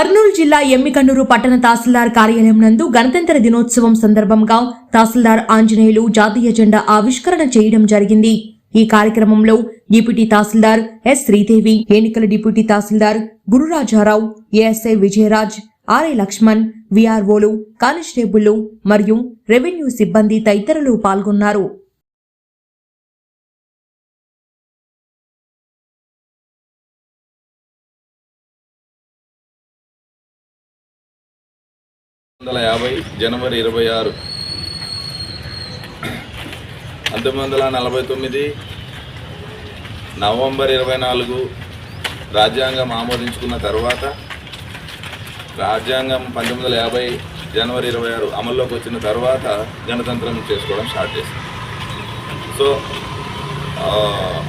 కర్నూలు జిల్లా ఎమ్మికన్నూరు పట్టణ తహసీల్దార్ కార్యాలయం నందు గణతంత్ర దినోత్సవం సందర్భంగా తహసీల్దార్ ఆంజనేయులు జాతీయ జెండా ఆవిష్కరణ చేయడం జరిగింది. ఈ కార్యక్రమంలో డిప్యూటీ తహసీల్దార్ ఎస్ శ్రీదేవి ఎన్నికల deputy tahsildar Gururajarao ASI Vijayaraj RI Lakshman విఆర్ఓలు కానిస్టేబుళ్ళు మరియు రెవెన్యూ సిబ్బంది తదితరులు పాల్గొన్నారు. వందల యాభై జనవరి ఇరవై ఆరు. పంతొమ్మిది వందల నలభై తొమ్మిది. నవంబర్ ఇరవై నాలుగు రాజ్యాంగం ఆమోదించుకున్న తర్వాత రాజ్యాంగం పంతొమ్మిది వందల యాభై జనవరి ఇరవై ఆరు అమల్లోకి వచ్చిన తర్వాత గణతంత్రం చేసుకోవడం స్టార్ట్ చేశాం సో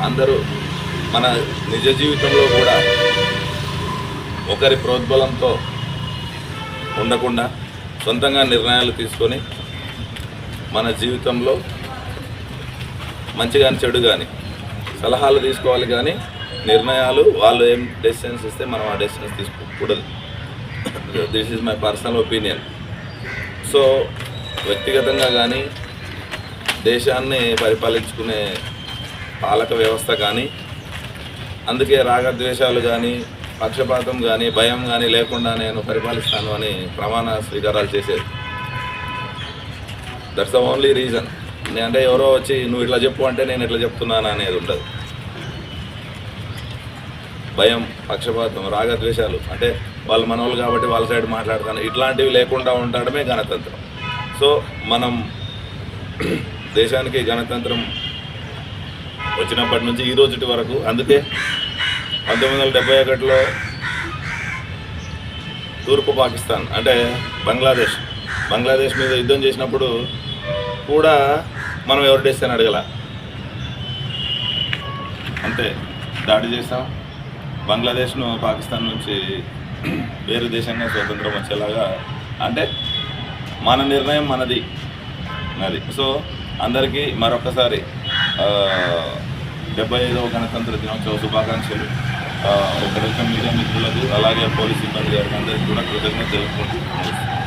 అందరూ మన నిజ జీవితంలో కూడా ఒకరి ప్రోద్బలంతో ఉండకుండా సొంతంగా నిర్ణయాలు తీసుకొని మన జీవితంలో మంచి కానీ చెడు కానీ సలహాలు తీసుకోవాలి కానీ నిర్ణయాలు వాళ్ళు ఏం డెసిషన్స్ ఇస్తే మనం ఆ డెసిషన్స్ తీసుకోకూడదు. This is my personal opinion so వ్యక్తిగతంగా కానీ దేశాన్ని పరిపాలించుకునే పాలక వ్యవస్థ కానీ అందుకే రాగద్వేషాలు కానీ పక్షపాతం కానీ భయం కానీ లేకుండా నేను పరిపాలిస్తాను అని ప్రమాణ స్వీకారాలు చేసేది. దట్స్ ద ఓన్లీ రీజన్ అంటే ఎవరో వచ్చి నువ్వు ఇట్లా చెప్పు అంటే నేను ఇట్లా చెప్తున్నాను అనేది ఉండదు. భయం పక్షపాతం రాగద్వేషాలు అంటే వాళ్ళు మనోళ్ళు కాబట్టి వాళ్ళ సైడ్ మాట్లాడతాను. ఇట్లాంటివి లేకుండా ఉండడమే గణతంత్రం. సో మనం దేశానికి గణతంత్రం వచ్చినప్పటి నుంచి ఈ రోజుటి వరకు అందుకే పంతొమ్మిది వందల డెబ్బై ఒకటిలో తూర్పు పాకిస్తాన్ అంటే బంగ్లాదేశ్ బంగ్లాదేశ్ మీద యుద్ధం చేసినప్పుడు కూడా మనం ఎవరు చేస్తాను అడగల. అంతే దాడి చేసాం బంగ్లాదేశ్ను పాకిస్తాన్ నుంచి వేరే దేశంగా స్వతంత్రం వచ్చేలాగా అంటే మన నిర్ణయం మనది అది సో అందరికీ మరొకసారి డెబ్బై ఐదవ గణతంత్ర దినోత్సవ శుభాకాంక్షలు. ఆ, మీడియా మిత్రులకు అలాగే పోలీస్ సిబ్బంది గారికి అందరికీ కూడా కృతజ్ఞత తెలుపుకుంటున్నాను.